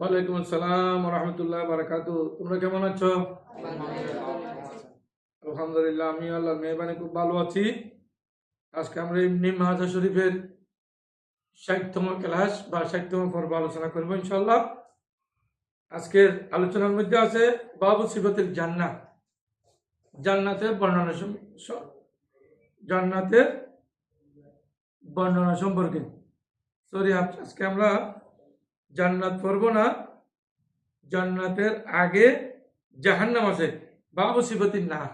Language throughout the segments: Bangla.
ওয়ালাইকুম আসসালাম রহমতুল্লাহ তোমরা কেমন আছো? আলহামদুলিল্লাহ আমি আল্লাহ মেহরবানি খুব ভালো আছি। আজকে আমরা মাহাজা শরীফের ষাটতম ক্লাস বা ষাটতম পর্ব আলোচনা করব ইনশাল্লাহ আজকের আলোচনার মধ্যে আছে, বাবু সিফতের জান্নাত। জান্নাতের বর্ণনা জান্নাতের বর্ণনা সম্পর্কে। সরি আজকে আমরা জান্নাত পড়ব না। জান্নাতের আগে জাহান্নাম আছে। বাবু সিবতির নার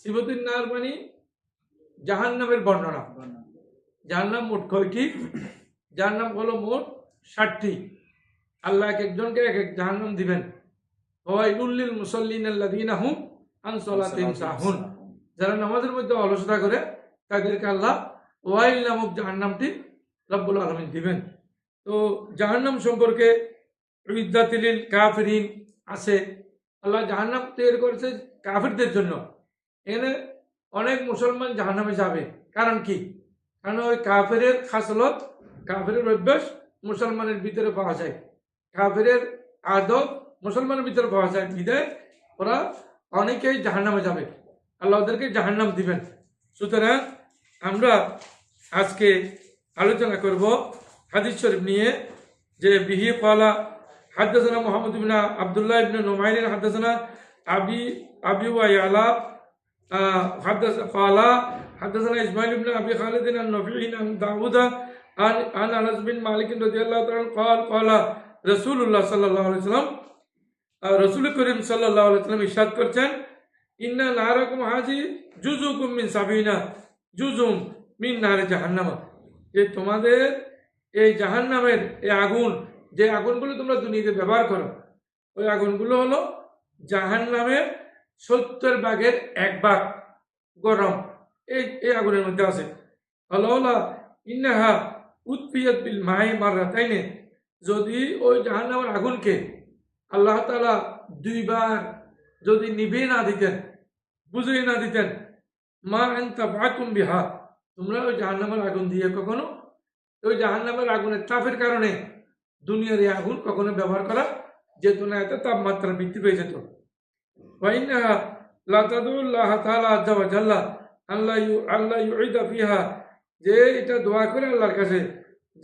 সিবতির নার মানে জাহান্নামের বর্ণনা। জাহান্নাম মোট কয়টি? জাহান্নাম হলো মোট ষাটটি। আল্লাহ এক একজনকে এক এক জাহান্নাম দিবেন। ওয়াইলুল্লিল মুসল্লিন আল্লাযীনা হুম আন সালাতিহিম সাহুন। যারা নামাজের মধ্যে অলসতা করে, তাদেরকে আল্লাহ ওয়াইল নামক জাহান্নামটি রব্বুল আলমিন দিবেন। তো জাহান্নাম সম্পর্কে ইদ্দাতিলিল কাফিরিন আছে। আল্লাহ জাহান্নাম তৈরি করেছে কাফিরদের জন্য। এখানে অনেক মুসলমান জাহান্নামে যাবে। কারণ কি? কারণ ওই কাফেরের খাসলত, কাফেরের অভ্যাস মুসলমানের ভিতরে পাওয়া যায়। কাফেরের আদব মুসলমানের ভিতরে পাওয়া যায়। বিদায় ওরা অনেকেই জাহান্নামে যাবে। আল্লাহ ওদেরকে জাহান্নাম দিবেন সুতরাং আমরা আজকে আলোচনা করব হাদিস শরীফ নিয়ে যে বিহি পালা হাদাসনা মোহাম্মদ ইবনা আবদুল্লাহ ইবনে নোমাইন হাদাসনা আবি আবি ওয়াইলা حدث قال حدثنا اسماعيل بن ابي خالد عن نافع عن داوود عن عن انس بن مالك رضي الله تعالى عنه قال قال رسول الله صلى الله عليه وسلم রসুল করিম সাল্লাহ আলাইসালাম ইসাদ করছেন ইন্না নারাকুম হাজি জুজুকুম মিন সাবিনা জুজুম মিন নারে জাহান্নামা যে তোমাদের এই জাহান্নামের এই আগুন, যে আগুনগুলো তোমরা দুনিয়াতে ব্যবহার করো, ওই আগুনগুলো হলো জাহান্নামের সত্তর ভাগের এক ভাগ গরম। এই এই আগুনের মধ্যে আছে। হলো ইন্নাহা উৎপিয়ত বিল মাই মাররা তাই যদি ওই জাহান্নামের আগুনকে আল্লাহ তালা দুইবার যদি নিভে না দিতেন, বুঝিয়ে না দিতেন, মা এনতা বাকুম বিহা, তোমরা ওই জাহান্নামের আগুন দিয়ে কখনো, ওই জাহান্নামের আগুনের তাপের কারণে দুনিয়ার এই আগুন কখনো ব্যবহার করা যেত না, এত তাপমাত্রা বৃদ্ধি পেয়ে যেত। ওয়াইন্নাহা লা তাদুল্লাহ তাআলা আজ্জা ওয়া জাল্লা আল্লাহ আল্লাহ ইউইদা ফিহা, যে এটা দোয়া করে আল্লাহর কাছে,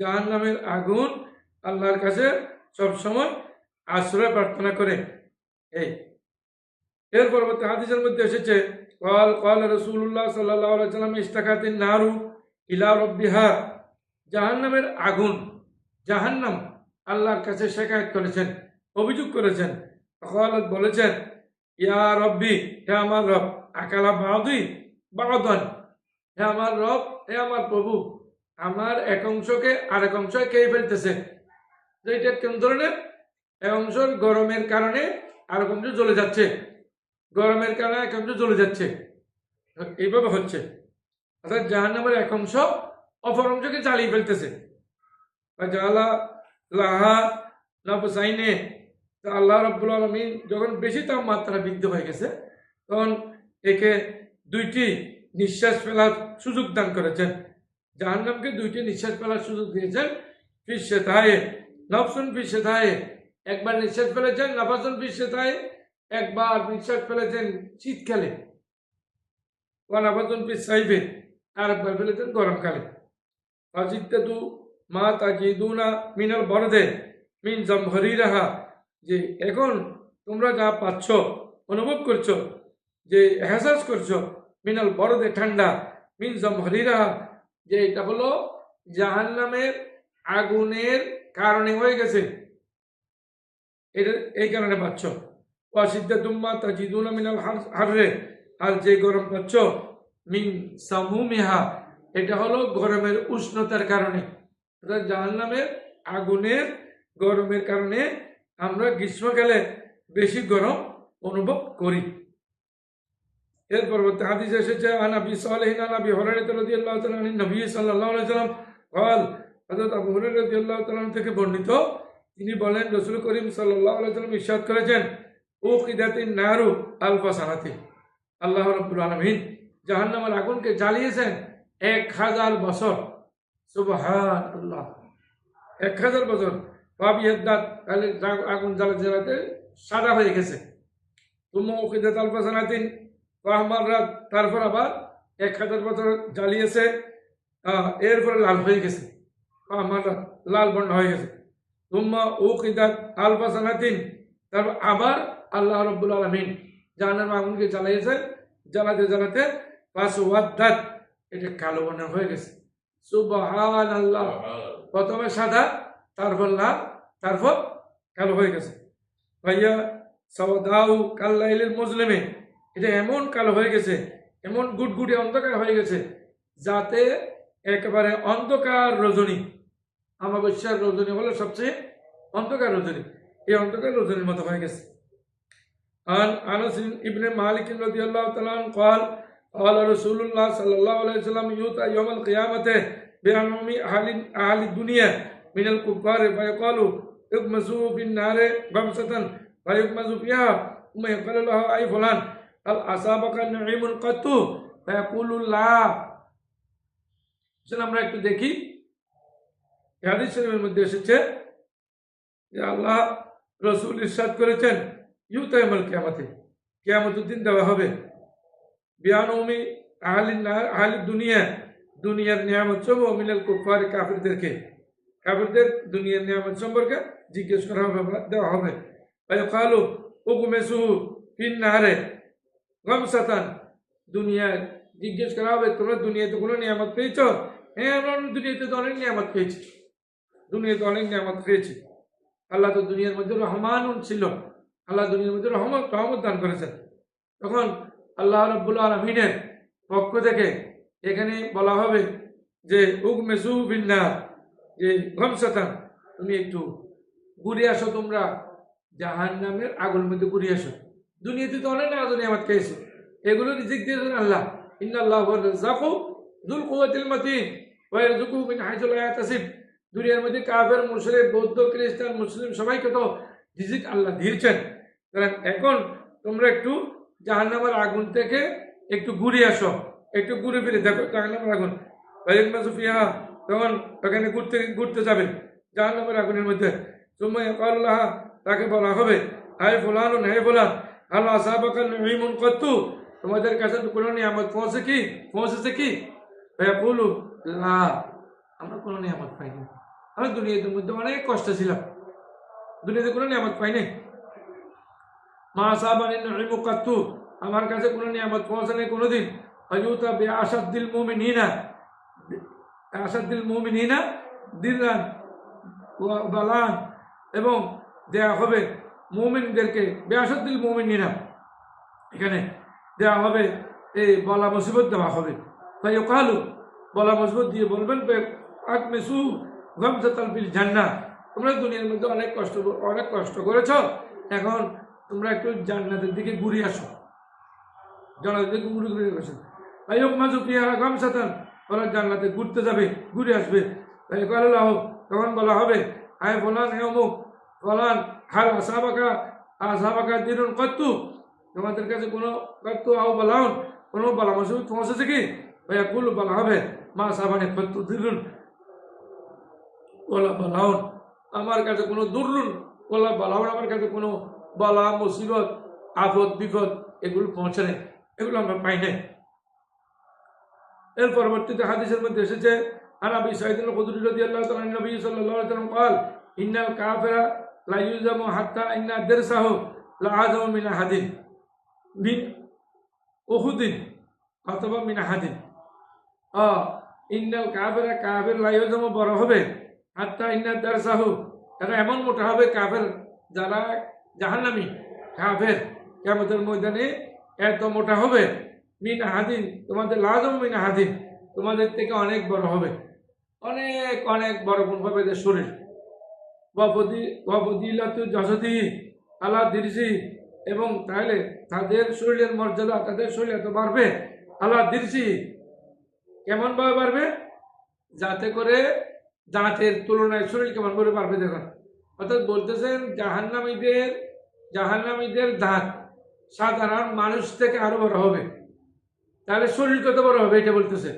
জাহান্নামের আগুন আল্লাহর কাছে সব সময় আশ্রয় প্রার্থনা করে। এই এর পরবর্তী হাদিসের মধ্যে এসেছে, কল কল রসুল্লাহ সাল্লাহ সাল্লাম ইস্তাকাতিন নারু ইলা রব্বিহা জাহান্নামের আগুন, জাহান্নাম আল্লাহর কাছে শেখায়ত করেছেন, অভিযোগ করেছেন। কলত বলেছেন, ইয়া রব্বি, হে আমার রব, আকালা বাউদি বাউদন হে আমার রব, হে আমার প্রভু, আমার এক অংশকে আরেক অংশ খেয়ে ফেলতেছে এটা কেমন ধরনের এক অংশ গরমের কারণে আরেক অংশ জ্বলে যাচ্ছে। গরমের কারণে এক অংশ জ্বলে যাচ্ছে। এইভাবে হচ্ছে। অর্থাৎ জাহান নামের এক অংশ অপর অংশকে জ্বালিয়ে ফেলতেছে। জালা লাহা নবসাইনে তো আল্লাহ রব্বুল আলমিন যখন বেশি তাপমাত্রা বৃদ্ধি হয়ে গেছে, তখন একে দুইটি নিঃশ্বাস ফেলার সুযোগ দান করেছেন। জাহান্নামকে দুইটি নিঃশ্বাস ফেলার সুযোগ দিয়েছেন। ফিস শেথায়ে নফসুন ফিস শেথায়ে একবার নিঃশ্বাস ফেলেছেন, নফাসুন ফিস শেথায়ে একবার নিঃশ্বাস ফেলেছেন শীতকালে। ও নফাসুন ফিস সাইফে আর একবার ফেলেছেন গরমকালে। অজিত্তু মা তাজিদুনা মিনাল বরদে মিন জমহরি রাহা যে এখন তোমরা যা পাচ্ছ, অনুভব করছ, যে এহসাস করছ, মিনাল বরদে ঠান্ডা, মিন জমহরি রাহা যে এটা হলো জাহান্নামের আগুনের কারণে হয়ে গেছে। এটা এই কারণে পাচ্ছ। অসিদ্ধা তুম্মা তাজিদুনা মিনাল হাররে আর যে গরম পাচ্ছ মিন সামুমিহা এটা হলো গরমের উষ্ণতার কারণে অর্থাৎ জাহান্নামের আগুনের গরমের কারণে আমরা গ্রীষ্মকালে বেশি গরম অনুভব করি এর পরবর্তী হাদিস এসেছে আন আবি সালেহিন আন আবি হরাইরাত রাদিয়াল্লাহু তাআলা আন নবী সাল্লাল্লাহু আলাইহি সাল্লাম قال হযরত আবু হুরায়রা রাদিয়াল্লাহু তাআলা থেকে বর্ণিত তিনি বলেন রাসূল করিম সাল্লাল্লাহু আলাইহি সাল্লাম ইরশাদ করেছেন ও কিদাতিন নারু আলফা সানাতি আল্লাহ রাব্বুল আলামিন জাহান্নামের আগুনকে জ্বালিয়েছেন এক হাজার বছর। সুবহানাল্লাহ। এক হাজার বছর। দাঁত তাহলে আগুন জ্বালাতে জ্বালাতে সাদা হয়ে গেছে। তুমো ওকে তালফা সানাতিন রহমান রাত, তারপর আবার এক হাজার বছর জ্বালিয়েছে এরপরে লাল হয়ে গেছে। রহমান রাত, লাল বর্ণ হয়ে গেছে। তুম্মা উকিদাত আলফা সানাতিন তারপর আবার আল্লাহ রব্বুল আলমিন জাহান্নাম আগুনকে জ্বালিয়েছে জ্বালাতে জ্বালাতে পাঁচ ওয়াদ্দাত এটা কালো বর্ণ হয়ে গেছে। সুবহান আল্লাহ প্রথমে সাদা তারপর লাল তারপর কালো হয়ে গেছে। ভাইয়া সাওদাউ কাল্লাইলের মুসলিমে এটা এমন কালো হয়ে গেছে এমন গুটগুটি অন্ধকার হয়ে গেছে যাতে একেবারে অন্ধকার রজনী আমাবস্যার রজনী হলো সবচেয়ে অন্ধকার রজনী এই অন্ধকার রজনীর মতো হয়ে গেছে। عن انس ابن مالك رضي الله تعالى عنه قال قال رسول الله صلى الله عليه وسلم يؤتى يوم القيامة بأنعم أهل أهل الدنيا من الكفار فيقال اغمسوا في النار غمسة فيغمس فيها ثم يقال له أي فلان هل أصابك نعيم قط فيقول لا সেটা আমরা একটু দেখি এই হাদিস শরীফের মধ্যে এসেছে যে আল্লাহ রসুল ইরশাদ করেছেন ইউতাইমাল কেয়ামাতে। কেয়ামতের দিন দেওয়া হবে। বিয়ানৌমি আহালি আহালি দুনিয়া, দুনিয়ার নিয়ামত সব মিনাল কুফার কাফিরদেরকে। কাফিরদের দুনিয়ার নিয়ামত সম্পর্কে জিজ্ঞেস করা হবে দেওয়া হবে। কালু উকুমেসু ফিন নাহারে গমসাতান। দুনিয়ায় জিজ্ঞেস করা হবে, তোমরা দুনিয়াতে কোনো নিয়ামত পেয়েছ? হ্যাঁ আমরা দুনিয়াতে তো অনেক নিয়ামত পেয়েছি। দুনিয়াতে অনেক নিয়ামত পেয়েছি। আল্লাহ তো দুনিয়ার মধ্যে রহমান ছিল। আল্লাহ দুনিয়ার মধ্যে রহমত রহমত দান করেছেন। তখন আল্লাহ রব্বুল আলমিনের পক্ষ থেকে এখানে বলা হবে যে উক মেসু বিন্না যে ঘমসাতান তুমি একটু ঘুরে আসো তোমরা। জাহান নামের আগুন মধ্যে ঘুরে আসো। দুনিয়াতে তো অনেক না নিয়ামত পেয়েছ এগুলো রিজিক দিয়েছেন আল্লাহ। ইন্নাল্লাহ রাজ্জাকু যুল কুওয়াতিল মাতিন, ওয়া ইয়ারযুকু মিন হাইথু লা দুনিয়ার মধ্যে কাফের, মুশরিক, বৌদ্ধ, খ্রিস্টান, মুসলিম সবাইকে তো রিজিক আল্লাহ দিয়েছেন। এখন তোমরা একটু জাহান্নামের আগুন থেকে একটু ঘুরে আসো, একটু ঘুরে ফিরে। দেখো জাহান্নামের আগুন। ভাইক মাসুফিয়া তখন ওখানে ঘুরতে ঘুরতে যাবে জাহান্নামের আগুনের মধ্যে। সময় আল্লাহ তাকে বলা হবে হাই ফুলান হে ফুলান আল্লাহ নঈমুন কত্তু? তোমাদের কাছে কোনো নিয়ামত পৌঁছে কি? পৌঁছেছে কি? ভাইয়া বলু না আমরা কোনো নিয়ামত পাইনি। আমি দুনিয়াতে মধ্যে অনেক কষ্ট ছিলাম। দুনিয়াতে কোনো নিয়ামত পাইনি। মা সাহাবানি নঈমু কত্তু। আমার কাছে কোনো নিয়ামত পৌঁছে নেই কোনোদিন। হজুতা বে আসাদ্দিল মুমিনিনা। আসাদ্দিল মুমিনিনা দিলান বালান। এবং দেয়া হবে মুমিনদেরকে বেআসাদ্দিল মুমিনিনা। এখানে দেওয়া হবে, এই বলা মুসিবত দেওয়া হবে। তাই কালু বলা মুসিবত দিয়ে বলবেন আক মেসু গমসা তালবিল জান্না তোমরা দুনিয়ার মধ্যে অনেক কষ্ট অনেক কষ্ট করেছ। এখন তোমরা একটু জান্নাতের দিকে ঘুরে আসো। জান্নাতের দিকে ঘুরে ঘুরে আসো। তাই হোক মাজু পিয়া গমসাতান, ওরা জান্নাতে ঘুরতে যাবে, ঘুরে আসবে। তাই কাল্লাহ তখন বলা হবে আয় ফলান, হে অমুক, ফলান, হাল আসাবাকা আসাবাকা দিনুন কত্তু। তোমাদের কাছে কোনো কত্তু আও বলাউন কোনো বলা মুসিবত পৌঁছেছে কি? ভাইয়া কুল বলা হবে, মা সাবানে কত্তু দিলুন ওলা বলাউন আমার কাছে কোনো দুর্লুন ওলা বলাউন আমার কাছে কোনো বলা মুসিবত আপদ বিপদ এগুলো পৌঁছে নেই এগুলো আমরা পাই নাই এর পরবর্তীতে হাদিসের মধ্যে এসেছে আর আবি সাইদুল খুদরি রাদিয়াল্লাহু তাআলা নবী সাল্লাল্লাহু আলাইহি ওয়াসাল্লাম قال ان الكافر لا يلزم حتى ان درسه لا اعظم من احد من احد অথবা মিন আহাদিন আ ইন্নাল কাফেরা কাফের লা ইউজামু বড় হবে হাত্তা ইন্না দারসাহু এরা এমন মোটা হবে কাফের যারা জাহান্নামী। কাফের কিয়ামতের ময়দানে এত মোটা হবে। মিন আহাদিন তোমাদের লাজম মিন আহাদিন তোমাদের থেকে অনেক বড় হবে। অনেক অনেক বড় গুণ হবে এদের শরীর। ওয়াফদিলাতু জসদি আলা দিরসি এবং তাহলে তাদের শরীরের মর্যাদা, তাদের শরীর এত বাড়বে আলা দিরসি কেমনভাবে বাড়বে? যাতে করে দাঁতের তুলনায় শরীর কেমন করে বাড়বে দেখুন। অর্থাৎ বলতেছেন জাহান্নামীদের জাহান্নামীদের দাঁত সাধারণ মানুষ থেকে আরও বড় হবে। তাহলে শরীর কত বড় হবে এটা বলতেছে।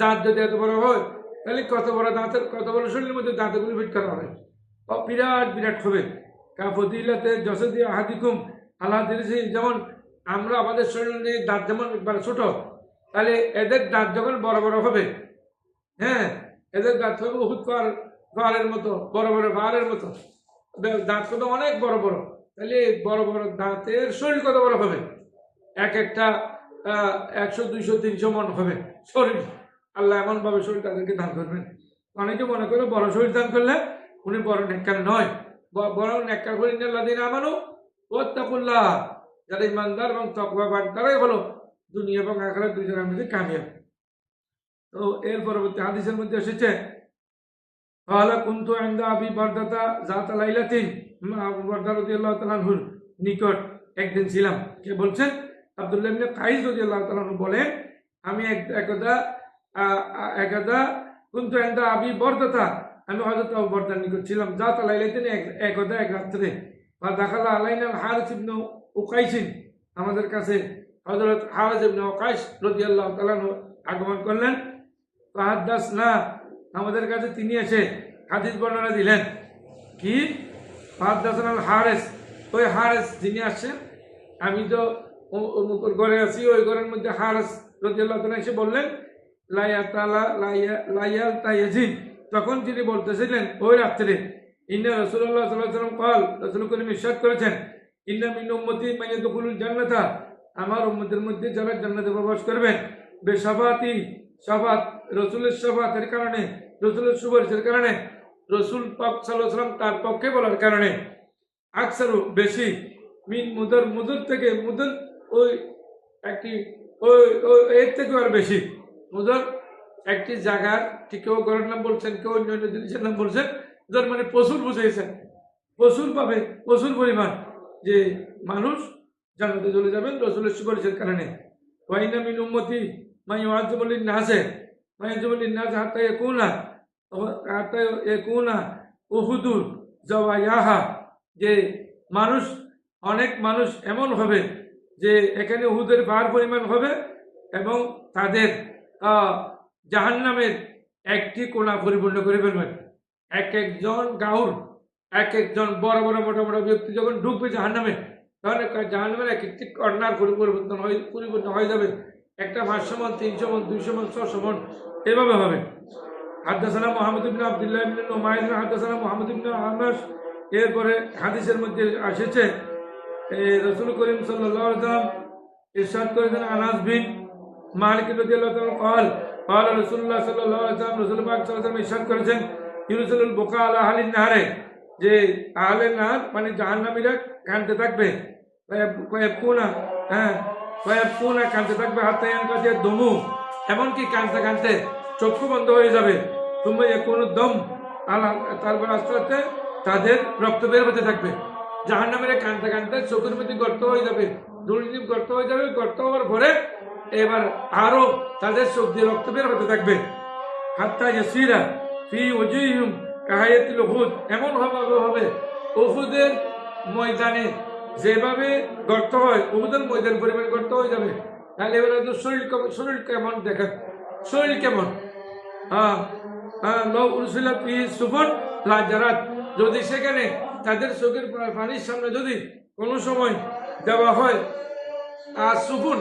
দাঁত যদি এত বড় হয়, তাহলে কত বড় দাঁতের, কত বড় শরীরের মধ্যে দাঁতগুলো ফিট করা হবে? বিরাট বিরাট হবে। কাফদিলাতে যশদি আহাদিকুম আল্লাহ দিয়েছে যেমন আমরা আমাদের শরীরে দাঁত যেমন একবার ছোট, তাহলে এদের দাঁত যখন বড় বড় হবে হ্যাঁ এদের দাঁত হবে বহুত পাহাড়ের মতো, বড় বড় পাহাড়ের মতো। দাঁত কত? অনেক বড় বড়। তাহলে বড় বড় দাঁতের শরীর কত বড় হবে? এক একটা একশো, দুইশো, তিনশো মন হবে শরীর। আল্লাহ এমন ভাবে শরীর তাদেরকে দান করবেন। অনেকে মনে করে বড় শরীর দান করলে উনি বড় নেককার নয়। বড় নেককার করে দিন আমানু ও তাকুল্লাহ যারা ইমানদার এবং তকবাবান তারাই হলো দুনিয়া এবং আখরাত দুজনের মধ্যে কামিয়াব। তো এর পরবর্তী হাদিসের মধ্যে এসেছে قال كنت عند ابي بردة ذات ليلة মা আবু বর্দা রাদিয়াল্লাহু তাআলা আনহুর নিকট একদিন ছিলাম কে বলছেন আব্দুল্লাহ ইবনে কাইস রাদিয়াল্লাহু তাআলা আনহু বলেন আমি এক একদা আ- আ- একদা কুনতু ইনদা আবি বর্দাতা আমি হযরত আবু বর্দার নিকট ছিলাম জাত লাইলাতিন এক- একদা এক রাত্রে বা দাখালা আলাইনা হারিস ইবনে উকাইসিন আমাদের কাছে হযরত হারিস ইবনে উকাইস রাদিয়াল্লাহু তাআলা আনহু আগমন করলেন ফাহাদ্দাস না আমাদের কাছে তিনি এসে হাদিস বর্ণনা দিলেন। কি? হারেস। ওই হারেস যিনি আসছেন, আমি তো ঘরে আছি, ওই ঘরের মধ্যে হারেস রদিয়াল্লাহ এসে বললেন লাইয়া তালা লাইয়া লাইয়াল তখন তিনি বলতেছিলেন, ওই রাত্রে, ইন্না রসুল্লাহ সাল্লাহ সাল্লাম কল রসুল করিম ইরশাদ করেছেন, ইন্না মিন উম্মতি মাইয়াদুকুলুল জান্নাতা আমার উম্মতের মধ্যে যারা জান্নাতে প্রবেশ করবেন বেসাফাতি সাফাত রসুলের সাফাতের কারণে, রসুলের সুপারিশের কারণে, রসুল পাক সাল্লাম তার পক্ষে বলার কারণে আকসারু বেশি মিন মুদর মুদর থেকে মুদর ওই একটি, ওই এর থেকে আর বেশি। মুদর একটি জায়গার কেউ ঘরের নাম বলছেন, কেউ অন্য অন্য জিনিসের নাম বলছেন যার মানে প্রচুর বুঝিয়েছেন। প্রচুর পাবে, প্রচুর পরিমাণ যে মানুষ জান্নাতে চলে যাবেন রসুলের সুপারিশের কারণে। ওয়াইনা মিন উম্মতি মাই ওয়াজবলিন নাসে মাই জাওয়ায়াহা যে মানুষ, অনেক মানুষ এমন হবে যে এখানে উহুদের পাহাড় পরিমাণ হবে এবং তাদের জাহান্নামের একটি কোণা পরিপূর্ণ করে ফেলবেন। এক একজন গাউর, এক একজন বড় বড় মোটা মোটা ব্যক্তি যখন ঢুকবে জাহান্নামে, তাহলে জাহান্নামের এক একটি কর্নার পরিবর্তন হয়ে পরিবর্তন হয়ে যাবে। একটা পাঁচশো মন, তিনশো মন, দুইশো মন, ছশো মন, এভাবে হবে। হাদ্দাসানা মোহাম্মদ ইবিন আবদুল্লাহ ইবিন ওমায়ন হাদ্দাসানা মোহাম্মদ ইবিন আহমাস এরপরে হাদিসের মধ্যে আসেছে রসুল করিম সাল্লাম ইরশাদ করেছেন আনাস বিন মালিক কল কল রসুল্লাহ সাল্লাম রসুল পাক ইরশাদ করেছেন ইউরুসুল বোকা আল আহালিন নাহারে যে আহলের নাহার মানে জাহান্নামীরা কানতে থাকবে। হ্যাঁ কয়েবকুনা কাঁদতে থাকবে, হাতে কাছে দমু। এমনকি কাঁদতে কাঁদতে চক্ষু বন্ধ হয়ে যাবে। তুমি কোনো দম আলা তারপর আস্তে আস্তে তাদের রক্ত বের হতে থাকবে। জাহান্নামের কানতে কানতে চোখের মধ্যে গর্ত হয়ে যাবে। দুর্নীতি গর্ত হয়ে যাবে, গর্ত হওয়ার পরে এবার আরও তাদের চোখ দিয়ে রক্ত বের হতে থাকবে। হাত্তা ইয়াসিরা ফি ওজিহিম কাহায়াতিল উহুদ। এমন ভাবে হবে। উহুদের ময়দানে যেভাবে গর্ত হয় উহুদের ময়দান পরিমাণ গর্ত হয়ে যাবে। তাহলে এবার ওদের শরীর শরীর কেমন দেখা শরীর কেমন? হ্যাঁ হ্যাঁ যদি সেখানে তাদের চোখের পানির সামনে যদি কোনো সময় দেওয়া হয়, আর সুফুন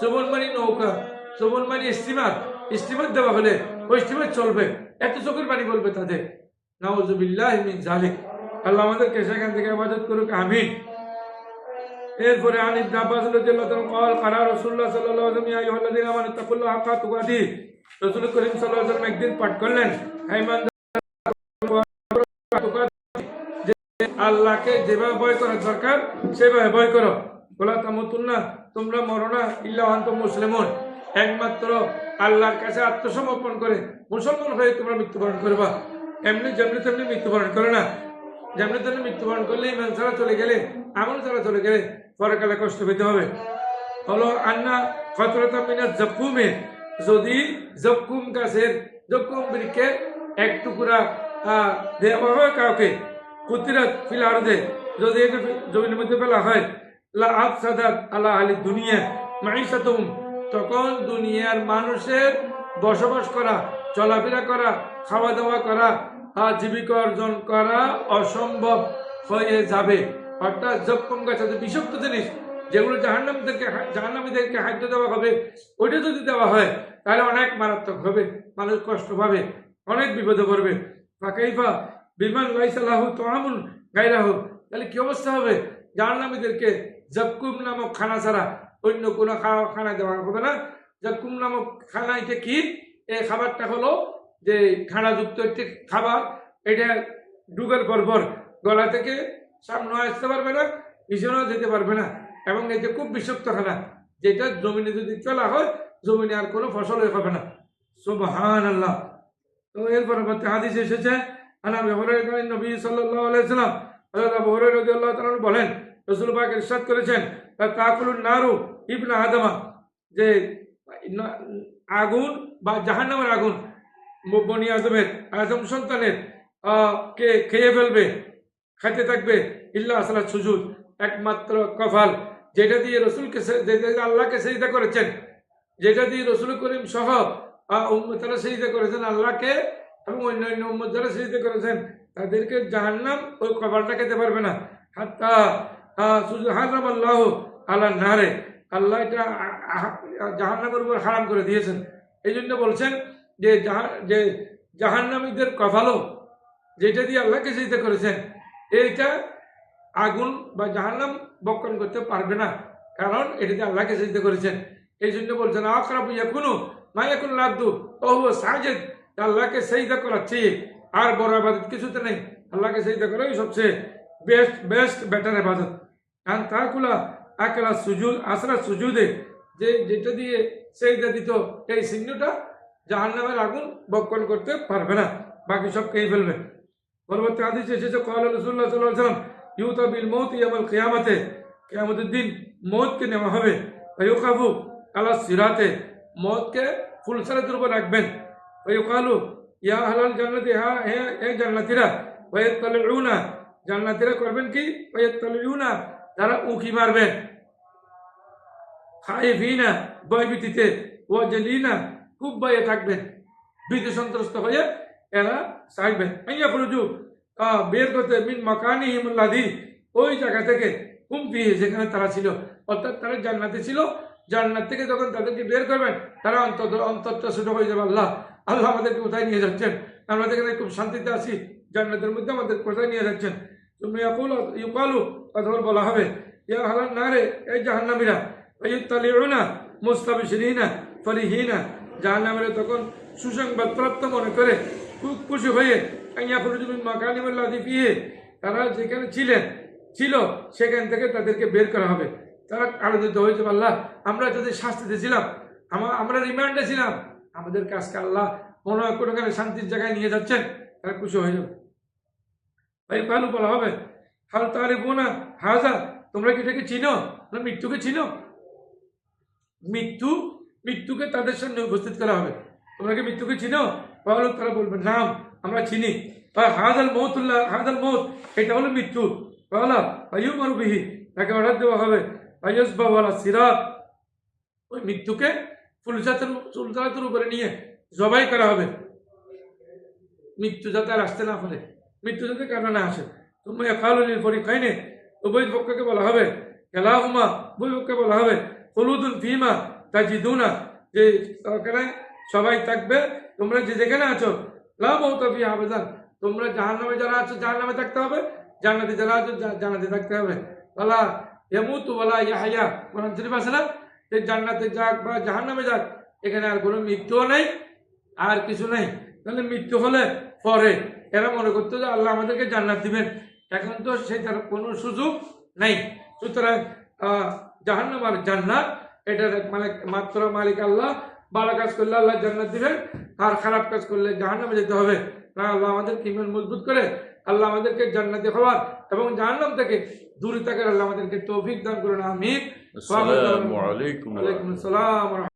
সুফুন মানে নৌকা সুফুন মানে স্টিমার স্টিমার দেওয়া হলে ওই স্টিমার চলবে। এত চোখের পানি বলবে তাদের। নাউজুবিল্লাহ জালিক আল্লাহ আমাদেরকে সেখান থেকে আবাদত করুক, আমিন। এরপরে আনিস আব্বাস করিম একদিন পাঠ করলেন আল্লাহকে যেভাবে ভয় দরকার, সেভাবে ভয় করো। বলা তোমরা মরনা ইল্লাহান্ত মুসলিমন। একমাত্র আল্লাহর কাছে আত্মসমর্পণ করে মুসলমান হয়ে তোমরা মৃত্যুবরণ করবা। এমনি যেমনি তেমনি মৃত্যুবরণ করে না। যেমনি তেমনি মৃত্যুবরণ করলে ইমান ছাড়া চলে গেলে, আমল ছাড়া চলে গেলে পরকালে কষ্ট পেতে হবে। হলো আন্না খতরতা মিনা জকুমে যদি জকুম গাছের জকুম বৃক্ষে এক টুকরা দেওয়া হয় কাউকে, কুতিরাত ফিল আরদে, যদি এটা জমিনের মধ্যে ফেলা হয়, লা আফসাদাত আলা আলি দুনিয়া মাইশাতুম তখন দুনিয়ার মানুষের বসবাস করা, চলাফেরা করা, খাওয়া দাওয়া করা জীবিকা অর্জন করা অসম্ভব হয়ে যাবে। অর্থাৎ জক্ষম গাছ আছে, বিষাক্ত জিনিস, যেগুলো জাহান্নামীদেরকে জাহান্নামীদেরকে খাদ্য দেওয়া হবে, ওইটা যদি দেওয়া হয়, তাহলে অনেক মারাত্মক হবে, মানুষ কষ্ট পাবে, অনেক বিপদে পড়বে। ফাঁকাইফা বিমান লাইসালাহ তোয়ামুন গাইরাহ তাহলে কি অবস্থা হবে? জাহান্নামীদেরকে জক্কুম নামক খানা ছাড়া অন্য কোনো খাওয়া খানা দেওয়া হবে না। জক্কুম নামক খানা এটা কি এই খাবারটা হলো যে খানাযুক্ত একটি খাবার, এটা ডুবের পরপর গলা থেকে সামনে আসতে পারবে না পিছনেও যেতে পারবে না। এবং এটা খুব বিষাক্ত খানা যেটা জমিনে যদি চলা হয়, জমিনে আর কোনো ফসলই হবে না। সুবহান আল্লাহ তো এর পরবর্তী হাদিস এসেছে, আনা বেহরের নবী সাল্লাল্লাহু আলাইহি সাল্লাম, হযরত আবু হুরায়রা রাদিয়াল্লাহু তাআলা বলেন, রাসূল পাক ইরশাদ করেছেন তাকুলুন নারু ইবনে আদমা, যে আগুন বা জাহান্নামের আগুন বনি আদমের, আদম সন্তানের কে খেয়ে ফেলবে। খাইতে থাকবে। ইল্লা আসলা সুজুদ। একমাত্র কফাল যেটা দিয়ে রসুলকে আল্লাহকে সেজদা করেছেন, যেটা দিয়ে রসুল করিম সহ উম্মতেরা সেজদা করেছেন আল্লাহকে এবং অন্যান্য উম্মত যারা সেজদা করেছেন, তাদেরকে জাহান্নাম ওই কপালটা খেতে পারবে না। হাত্তা হারাম আল্লাহ আল্লাহ নারে। আল্লাহ এটা জাহান্নামের উপর হারাম করে দিয়েছেন। এই জন্য বলছেন যে যে জাহান্নামীদের কপালও, যেটা দিয়ে আল্লাহকে সেজদা করেছেন এইটা আগুন বা জাহান্নাম বক্ষণ করতে পারবে না। কারণ এটাতে আল্লাহকে সেজদা করেছেন। এই জন্য বলছেন আখরাব ইয়াকুনু মা ইয়াকুন লাব্দু ওহু সাজেদ। আল্লাহকে সেজদা করার চেয়ে আর বড় ইবাদত কিছুতে নেই। আল্লাহকে সেজদা করাই সবচেয়ে বেস্ট বেস্ট বেটার ইবাদত কারণ তাকুলা আকলা সুজুদ, আসরা সুজুদে, যে যেটা দিয়ে সেজদা দিত, এই চিহ্নটা জাহান্নামের আগুন বক্ষণ করতে পারবে না। বাকি সব খেয়ে ফেলবে। পরবর্তী হাদিস এসেছে কল রসুল্লাহ সাল্লাহ সাল্লাম ইউতা বিল মৌত ইয়ামাল কিয়ামাতে কিয়ামতের দিন মৌতকে নেওয়া হবে। ইউকাবু আলা সিরাতে মৌতকে ফুলসারাতের উপর রাখবেন। ইউকালু ইয়া হালাল জান্নাতি হা হে হে জান্নাতিরা ওয়াইত তালউনা জান্নাতিরা করবেন কি? ওয়াইত তালউনা তারা উকি মারবেন। খাইফিনা ভয়ভীতিতে, ওয়াজলিনা খুব ভয়ে থাকবেন। ভীতি সন্ত্রস্ত হয়ে এরা চাইবেন আইয়া ফরজু বের করতে মিন মাকানি হিমুল্লাদি ওই জায়গা থেকে কুম্পি যেখানে তারা ছিল। অর্থাৎ তারা জান্নাতে ছিল। জান্নাত থেকে যখন তাদেরকে বের করবেন, তারা অন্তত অন্তরটা ছোট হয়ে যাবে আল্লাহ। আল্লাহ আমাদেরকে কোথায় নিয়ে যাচ্ছেন? আমরা এখানে খুব শান্তিতে আছি। জান্নাতের মধ্যে আমাদের কোথায় নিয়ে যাচ্ছেন? তুমি ইয়াকুল, ইউকালু অথবা বলা হবে। ইয়া হালান না রে এই জাহান্নামীরা ওয়ুত্তালিউনা মুস্তাবিশিরিনা, ফরিহিনা। জাহান্নামীরা তখন সুসংবাদ প্রাপ্ত মনে করে, খুব খুশি হয়ে তারা যেখানে ছিলেন, ছিল, সেখান থেকে তাদেরকে বের করা হবে। তারা আনন্দিত হয়েছে, আল্লাহ, আমরা যদি শাস্তিতে ছিলাম আমা- আমরা রিমান্ডে ছিলাম আমাদের কাজকে আল্লাহ মনে হয় কোনোখানে শান্তির জায়গায় নিয়ে যাচ্ছেন, তারা খুশি হয়ে যাবে। ভাই কালু বলা হবে, হাল তারে বোনা হাজা, তোমরা কি এটাকে চিনো? না, মৃত্যুকে চিনো? মৃত্যু, মৃত্যুকে তাদের সামনে উপস্থিত করা হবে। তোমরা কি মৃত্যুকে চিনো? তাহলে তারা বলবে, নাম। আমরা চিনি। হাজাল মৌতুল্লাহ হাজাল মৌত এটা হলো মৃত্যু। মারুবিহি তাকে অর্ডার দেওয়া হবে। আয়ুস বাবালা সিরাত। ওই মৃত্যুকে ফুলজাতের ফুলজাতের উপরে নিয়ে জবাই করা হবে। মৃত্যু যাতে আর আসতে না পারে। মৃত্যু যাতে কারণে না আসে? তুমি একালির পরীক্ষায় নে উভয় পক্ষকে বলা হবে। খেলাহুমা, উভয় পক্ষকে বলা হবে। হলুদুন ফিমা তাজিদুনা, যে ওখানে সবাই থাকবে, তোমরা যে যেখানে আছো তোমরা জাহান নামে যারা আছো জাহান নামে থাকতে হবে। জান্নাতে যারা আছো, জা- জান্নাতে থাকতে হবে। বলা এমুতু বলা ইয়াহাইয়া। কোরআন শরীফ আছে না? যে জান্নাতে যাক বা জাহান নামে যাক, এখানে আর কোনো মৃত্যুও নেই, আর কিছু নেই। তাহলে মৃত্যু হলে পরে। এরা মনে করতো যে আল্লাহ আমাদেরকে জান্নাত দিবেন। এখন তো সেটার কোনো সুযোগ নেই। সুতরাং জাহান্নাম আর জান্নাত, এটার মানে মাত্র মালিক আল্লাহ। ভালো কাজ করলে আল্লাহ জান্নাত দিবেন আর খারাপ কাজ করলে জাহান্নামে যেতে হবে। আল্লাহ আমাদের ইমান মজবুত করে আল্লাহ আমাদেরকে জান্নাতে হওয়ার এবং জাহান্নাম থেকে দূরে থাকে আল্লাহ আমাদেরকে তৌফিক দান করুন আমিন। আসসালামু আলাইকুম ওয়া রাহমাতুল্লাহ।